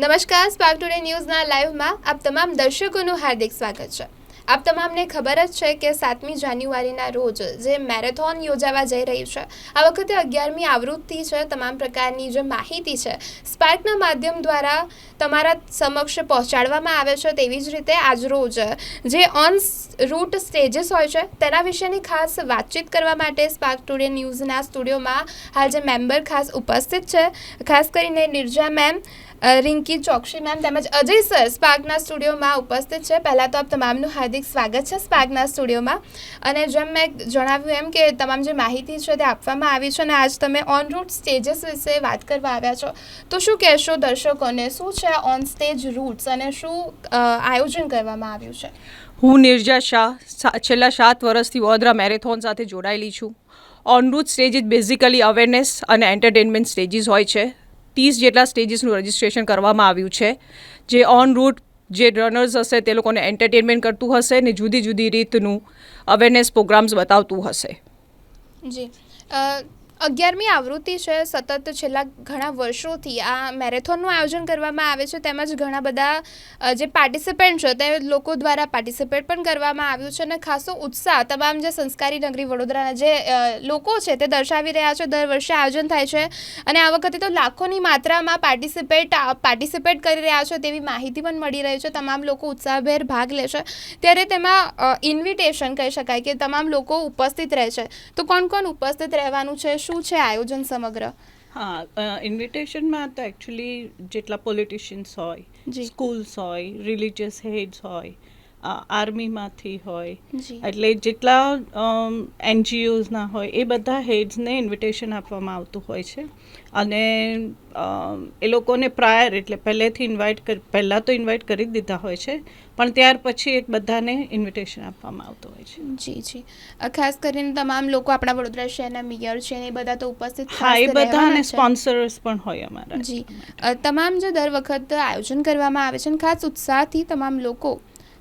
નમસ્કાર spark today ન્યૂઝના લાઈવમાં આપ તમામ દર્શકોનું હાર્દિક સ્વાગત છે. આપ તમામને ખબર જ છે કે સાતમી જાન્યુઆરીના રોજ જે મેરેથોન યોજાવા જઈ રહી છે, આ વખતે અગિયારમી આવૃત્તિ છે, તમામ પ્રકારની જે માહિતી છે સ્પાર્કના માધ્યમ દ્વારા તમારા સમક્ષ પહોંચાડવામાં આવે છે તેવી જ રીતે આજરોજ જે ઓન રૂટ સ્ટેજીસ હોય છે, તેના વિશેની ખાસ વાતચીત કરવા માટે સ્પાર્ક ટુડે ન્યૂઝના સ્ટુડિયોમાં હાલ જે મેમ્બર ખાસ ઉપસ્થિત છે, ખાસ કરીને નિર્જા મેમ રિંકી ચોકસી મેમ તેમજ અજય સર સ્પાર્કના સ્ટુડિયોમાં ઉપસ્થિત છે. પહેલાં તો આપ તમામનું હાર્દિક સ્વાગત છે સ્પાર્કના સ્ટુડિયોમાં. અને જેમ મેં જણાવ્યું એમ કે તમામ જે માહિતી છે તે આપવામાં આવી છે અને આજ તમે ઓન રૂટ સ્ટેજીસ વિશે વાત કરવા આવ્યા છો. તો શું કહેશો દર્શકોને? શું છે ઓન સ્ટેજ રૂટ્સ અને શું આયોજન કરવામાં આવ્યું છે? હું નિર્જા શાહ છેલ્લા સાત વર્ષથી વડોદરા મેરેથોન સાથે જોડાયેલી છું. On route stages basically awareness અને એન્ટરટેનમેન્ટ સ્ટેજીસ હોય છે. ત્રીસ જેટલા સ્ટેજીસનું રજિસ્ટ્રેશન કરવામાં આવ્યું છે. જે ઓન રૂટ જે રનર્સ હશે તે લોકોને એન્ટરટેનમેન્ટ કરતું હશે ને જુદી જુદી રીતનું અવેરનેસ પ્રોગ્રામ્સ બતાવતું હશે. જી. અગિયારમી આવૃત્તિ છે, સતત છેલ્લા ઘણા વર્ષોથી આ મેરેથોનનું આયોજન કરવામાં આવે છે, તેમજ ઘણા બધા જે પાર્ટિસિપન્ટ છે, તે લોકો દ્વારા પાર્ટિસિપેટ પણ કરવામાં આવ્યું છે અને ખાસો ઉત્સાહ તમામ જે સંસ્કારી નગરી વડોદરાના જે લોકો છે તે દર્શાવી રહ્યા છે, દર વર્ષે આયોજન થાય છે અને આ વખતે તો લાખોની માત્રામાં પાર્ટિસિપેટ પાર્ટિસિપેટ કરી રહ્યા છે તેવી માહિતી પણ મળી રહી છે, તમામ લોકો ઉત્સાહભેર ભાગ લે છે. ત્યારે તેમાં ઇન્વિટેશન કહી શકાય કે તમામ લોકો ઉપસ્થિત રહે છે. તો કોણ કોણ ઉપસ્થિત રહેવાનું છે શું છે આયોજન સમગ્ર હા ઇન્વિટેશનમાં તો એકચ્યુઅલી જેટલા પોલિટિશિયન્સ હોય. સ્કૂલ્સ હોય રિલિજિયસ હેડ્સ હોય આર્મીમાંથી હોય. એટલે જેટલા એનજીઓઝના હોય એ બધા હેડ્સને ઇન્વિટેશન આપવામાં આવતું હોય છે. અને એ લોકોને પ્રાયર એટલે પહેલેથી ઇન્વાઇટ કરી પહેલાં તો ઇન્વાઇટ કરી જ દીધા હોય છે. પણ ત્યાર પછી એક બધાને ઇન્વિટેશન આપવામાં આવતું હોય છે. જી જી. ખાસ કરીને તમામ લોકો આપણા વડોદરા શહેરના મેયર છે એ બધા તો ઉપસ્થિત હા એ બધા અને સ્પોન્સર્સ પણ હોય અમારા. જી. તમામ જે દર વખત આયોજન કરવામાં આવે છે અને ખાસ ઉત્સાહથી તમામ લોકો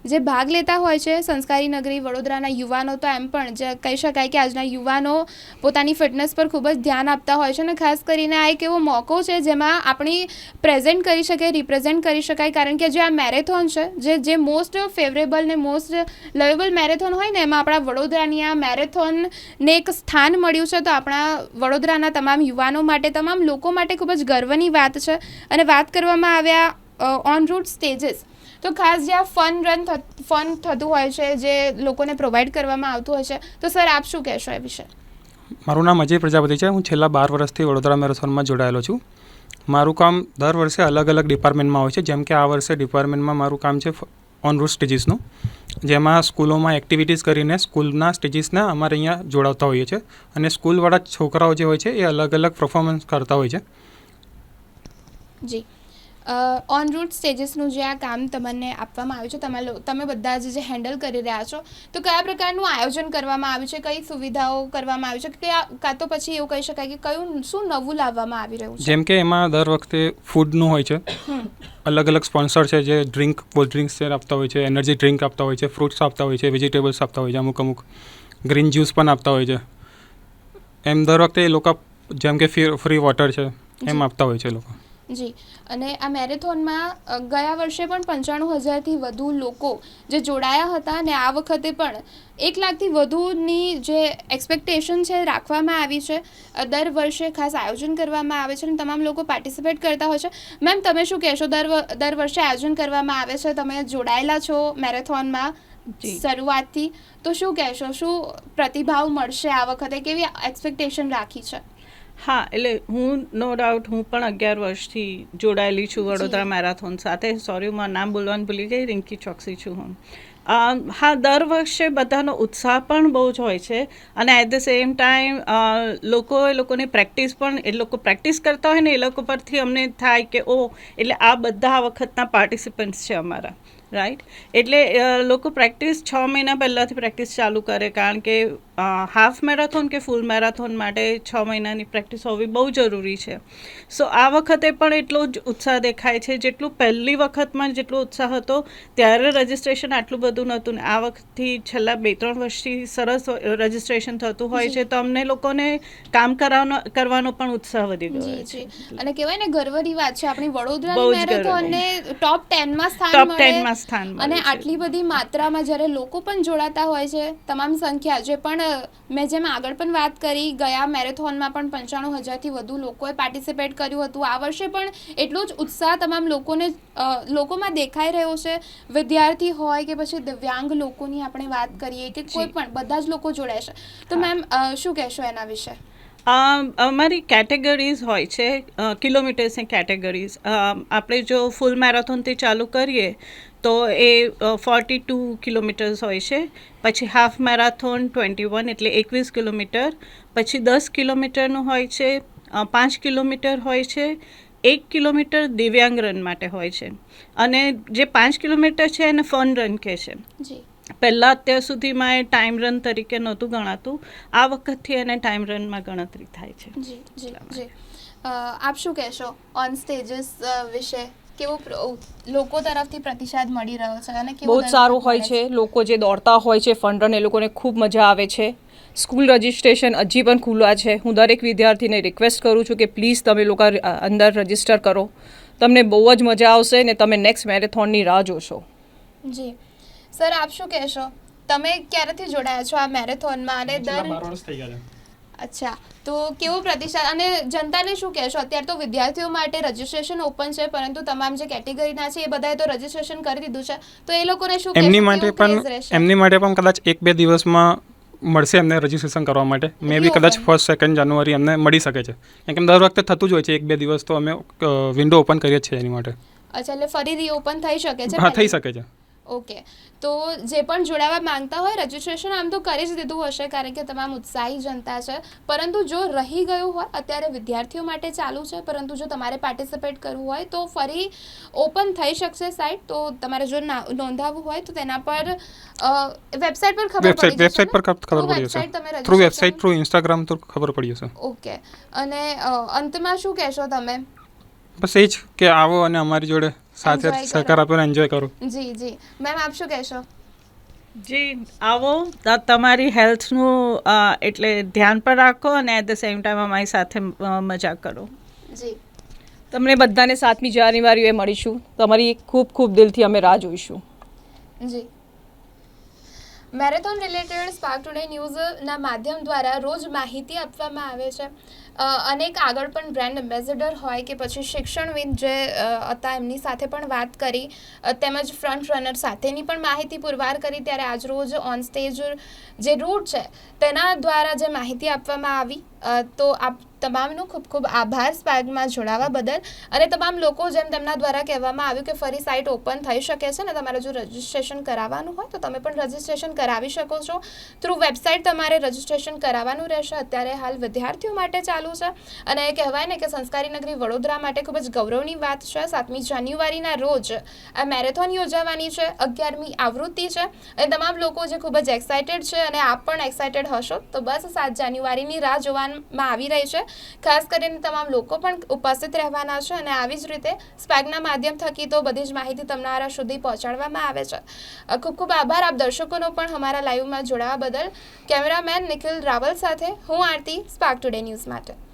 જે ભાગ લેતા હોય છે સંસ્કારી નગરી, વડોદરાના યુવાનો તો એમ પણ જે કહી શકાય કે આજના યુવાનો પોતાની ફિટનેસ પર ખૂબ જ ધ્યાન આપતા હોય છે અને ખાસ કરીને આ એક એવો મોકો છે જેમાં આપણી પ્રેઝન્ટ કરી શકે, રિપ્રેઝેન્ટ કરી શકાય. કારણ કે જે આ મેરેથોન છે, જે જે મોસ્ટ ફેવરેબલ ને મોસ્ટ લવેબલ મેરેથોન હોય ને, એમાં આપણા વડોદરાની આ મેરેથોનને એક સ્થાન મળ્યું છે. તો આપણા વડોદરાના તમામ યુવાનો માટે, તમામ લોકો માટે ખૂબ જ ગર્વની વાત છે. અને વાત કરવામાં આવ્યા ઓન રૂટ સ્ટેજીસ તો ખાસ જે આ ફન રન ફન થતું હોય છે જે લોકોને પ્રોવાઈડ કરવામાં આવતું હોય છે તો સર આપ શું કહેશો એ વિશે? મારું નામ અજય પ્રજાપતિ છે. હું છેલ્લા બાર વર્ષથી વડોદરા મેરેથોનમાં જોડાયેલો છું. મારું કામ દર વર્ષે અલગ અલગ ડિપાર્ટમેન્ટમાં હોય છે. જેમ કે આ વર્ષે ડિપાર્ટમેન્ટમાં મારું કામ છે ઓન રૂટ સ્ટેજીસનું જેમાં સ્કૂલોમાં એક્ટિવિટીઝ કરીને સ્કૂલના સ્ટેજીસને અમારે અહીંયા જોડાવતા હોઈએ છીએ. અને સ્કૂલવાળા છોકરાઓ જે હોય છે એ અલગ અલગ પરફોર્મન્સ કરતા હોય છે. જી. ઓન રૂટ સ્ટેજીસનું જે આ કામ તમને આપવામાં આવ્યું છે તમે તમે બધા જ જે હેન્ડલ કરી રહ્યા છો તો કયા પ્રકારનું આયોજન કરવામાં આવ્યું છે કઈ સુવિધાઓ કરવામાં આવી છે કે કાં તો પછી એવું કહી શકાય કે કયું શું નવું લાવવામાં આવી રહ્યું છે? જેમ કે એમાં દર વખતે ફૂડનું હોય છે. અલગ અલગ સ્પોન્સર છે જે ડ્રિંક કોલ્ડ ડ્રિંક્સ આપતા હોય છે એનર્જી ડ્રિંક આપતા હોય છે ફ્રૂટ્સ આપતા હોય છે વેજીટેબલ્સ આપતા હોય છે અમુક અમુક ગ્રીન જ્યુસ પણ આપતા હોય છે. એમ દર વખતે એ લોકો જેમ કે ફ્રી વોટર છે એમ આપતા હોય છે એ લોકો. જી. અને આ મેરેથોનમાં ગયા વર્ષે પણ પંચાણું હજારથી વધુ લોકો જે જોડાયા હતા અને આ વખતે પણ એક લાખથી વધુની જે એક્સપેક્ટેશન છે રાખવામાં આવી છે. દર વર્ષે ખાસ આયોજન કરવામાં આવે છે અને તમામ લોકો પાર્ટિસિપેટ કરતા હોય છે. મેમ તમે શું કહેશો? દર દર વર્ષે આયોજન કરવામાં આવે છે? તમે જોડાયેલા છો મેરેથોનમાં શરૂઆતથી? તો શું કહેશો? શું પ્રતિભાવ મળશે આ વખતે? કેવી એક્સપેક્ટેશન રાખી છે? હા એટલે હું નો ડાઉટ હું પણ અગિયાર વર્ષથી જોડાયેલી છું વડોદરા મેરાથોન સાથે. સોરી હું નામ બોલવાનું ભૂલી ગઈ રિંકી ચોકસી છું હું. હા દર વર્ષે બધાનો ઉત્સાહ પણ બહુ જ હોય છે અને એટ ધ સેમ ટાઈમ લોકો એ લોકોની પ્રેક્ટિસ પણ એ લોકો પ્રેક્ટિસ કરતા હોય ને એ લોકો પરથી અમને થાય કે ઓ એટલે આ બધા આ વખતના પાર્ટિસિપન્ટ્સ છે અમારા. રાઈટ એટલે લોકો પ્રેક્ટિસ છ મહિના પહેલાંથી પ્રેક્ટિસ ચાલુ કરે કારણ કે હાફ મેરાથોન કે ફૂલ મેરાથોન માટે છ મહિનાની પ્રેક્ટિસ હોવી બહુ જરૂરી છે. સો આ વખતે પણ એટલો જ ઉત્સાહ દેખાય છે. જેટલું પહેલી વખતમાં જેટલો ઉત્સાહ હતો ત્યારે રજિસ્ટ્રેશન આટલું બધું નહોતું ને આ વખતથી છેલ્લા બે ત્રણ વર્ષથી સરસ રજિસ્ટ્રેશન થતું હોય છે તો અમને લોકોને કામ કરાવવાનો કરવાનો પણ ઉત્સાહ વધી ગયો છે. અને કહેવાય ને ગર્વની વાત છે. આપણી જ મેરેથોનને ટોપ ટેનમાં સ્થાન ટોપ સ્થાન અને આટલી બધી માત્રામાં જ્યારે લોકો પણ જોડાતા હોય છે તમામ સંખ્યા જે પણ મેં જેમ આગળ પણ વાત કરી ગયા મેરેથોનમાં પણ પંચાણું હજારથી વધુ લોકોએ પાર્ટિસિપેટ કર્યું હતું. આ વર્ષે પણ એટલો જ ઉત્સાહ તમામ લોકોને લોકોમાં દેખાઈ રહ્યો છે. વિદ્યાર્થી હોય કે પછી દિવ્યાંગ લોકોની આપણે વાત કરીએ કે કોઈ પણ બધા જ લોકો જોડાય છે. તો મેમ શું કહેશો એના વિશે? અમારી કેટેગરીઝ હોય છે કિલોમીટર્સની કેટેગરીઝ. આપણે જો ફૂલ મેરેથોનથી ચાલુ કરીએ, તો એ ફોર્ટી ટુ કિલોમીટર્સ હોય છે. પછી હાફ મેરાથોન ટ્વેન્ટી વન એટલે એકવીસ કિલોમીટર. પછી દસ કિલોમીટરનું હોય છે પાંચ કિલોમીટર હોય છે, એક કિલોમીટર દિવ્યાંગ રન માટે હોય છે. અને જે પાંચ કિલોમીટર છે, એને ફન રન કહે છે. જી. પહેલાં અત્યાર સુધીમાં એ ટાઈમ રન તરીકે નહોતું ગણાતું. આ વખતથી એને ટાઈમ રનમાં ગણતરી થાય છે. જી જી જી. આપ શું કહેશો? ઓન સ્ટેજીસ વિશે કેવો લોકો તરફથી પ્રતિસાદ મળી રહ્યો છે અને બહુ જ સારું હોય છે? લોકો જે દોડતા હોય છે ફંડ રન એ લોકોને ખૂબ મજા આવે છે. સ્કૂલ રજિસ્ટ્રેશન હજી પણ ખુલ્લા છે. હું દરેક વિદ્યાર્થીને રિક્વેસ્ટ કરું છું કે પ્લીઝ તમે લોકો અંદર રજિસ્ટર કરો. તમને બહુ જ મજા આવશે ને તમે નેક્સ્ટ મેરેથોનની રાહ જોશો. જી. સર આપ શું કહેશો? તમે ક્યારેથી જોડાયા છો આ મેરેથોનમાં અને દર અચ્છા તો કેવો પ્રતિસાદ અને જનતાને શું કહેશો? અત્યારે તો વિદ્યાર્થીઓ માટે રજીસ્ટ્રેશન ઓપન છે પરંતુ તમામ જે કેટેગરીના છે એ બધાએ તો રજીસ્ટ્રેશન કરી દીધું છે. તો એ લોકોને શું એમની માટે પણ રહેશે? એમની માટે પણ કદાચ એક બે દિવસમાં મળશે એમને રજીસ્ટ્રેશન કરવા માટે. મે બી કદાચ ફર્સ્ટ સેકન્ડ જાન્યુઆરી એમને મળી શકે છે. કેમ કે દર વખતે થતું જ હોય છે એક બે દિવસ તો અમે વિન્ડો ઓપન કરીએ છીએ એની માટે. અચ્છા એટલે ફરી ઓપન થઈ શકે છે હા થઈ શકે છે. ઓકે. તો જે પણ જોડાવા માંગતા હોય રજિસ્ટ્રેશન આમ તો કરી જ દીધું હશે કારણ કે તમામ ઉત્સાહી જનતા છે. પરંતુ જો રહી ગયું હોય અત્યારે વિદ્યાર્થીઓ માટે ચાલુ છે પરંતુ જો તમારે પાર્ટિસિપેટ કરવું હોય તો ફરી ઓપન થઈ શકશે સાઇટ તો તમારે જો નોંધાવવું હોય તો તેના પર વેબસાઇટ પર ખબર પડી વેબસાઇટ પર ખબર પડી જશે થ્રુ વેબસાઇટ થ્રુ ઇન્સ્ટાગ્રામ તો ખબર પડી જશે ઓકે. અને અંતમાં શું કહેશો તમે? બસ એ જ કે આવો અને અમારી જોડે સાથે સહકાર આપીને એન્જોય કરો જી જી મેમ આપ શું કહેશો જી આવો તમારી હેલ્થનું એટલે ધ્યાન પર રાખો અને એટ ધ સેમ ટાઈમ અમારી સાથે મજા કરો જી તમને બધાને સાતમી જાન્યુઆરીએ મળીશું તમારી ખૂબ ખૂબ દિલથી અમે રાહ જોઈશું જી મેરેથોન રિલેટેડ સ્પાર્ક ટુડે ન્યૂઝના માધ્યમ દ્વારા રોજ માહિતી આપવામાં આવે છે અનેક આગળ પણ બ્રાન્ડ એમ્બેસેડર હોય કે પછી શિક્ષણવિદ જે હતા એમની સાથે પણ વાત કરી તેમજ ફ્રન્ટ રનર સાથેની પણ માહિતી પુરવાર કરી ત્યારે આજરોજ ઓન સ્ટેજ જે રૂટ છે તેના દ્વારા જે માહિતી આપવામાં આવી. તો આપ તમામનો ખૂબ ખૂબ આભાર સ્પાર્કમાં જોડાવા બદલ. અને તમામ લોકો જેમ તેમના દ્વારા કહેવામાં આવ્યું કે ફરી સાઇટ ઓપન થઈ શકે છે ને, તમારે જો રજિસ્ટ્રેશન કરાવવાનું હોય તો તમે પણ રજિસ્ટ્રેશન કરાવી શકો છો. થ્રુ વેબસાઇટ તમારે રજિસ્ટ્રેશન કરાવવાનું રહેશે. અત્યારે હાલ વિદ્યાર્થીઓ માટે ચાલુ છે. અને કહેવાય ને કે સંસ્કારી નગરી વડોદરા માટે ખૂબ જ ગૌરવની વાત છે. સાતમી જાન્યુઆરીના રોજ આ મેરેથોન યોજાવાની છે. અગિયારમી આવૃત્તિ છે. અને તમામ લોકો જે ખૂબ જ એક્સાઇટેડ છે અને આપ પણ એક્સાઇટેડ હશો. તો બસ સાત જાન્યુઆરીની રાહ જોવામાં આવી રહી છે. ખાસ કરીને તમામ લોકો પણ ઉપસ્થિત રહેવાના છે અને આવી જ રીતે સ્પેગના માધ્યમ થકી તો બધી જ માહિતી તમારા સુધી પહોંચાડવામાં આવે છે. ખૂબ ખૂબ આભાર. આપ દર્શકોનો પણ અમારા લાઈવમાં જોડાવા બદલ. કેમેરામેન નિખિલ રાવલ સાથે હું આરતી સ્પાર્ક ટુડે ન્યૂઝ માટે.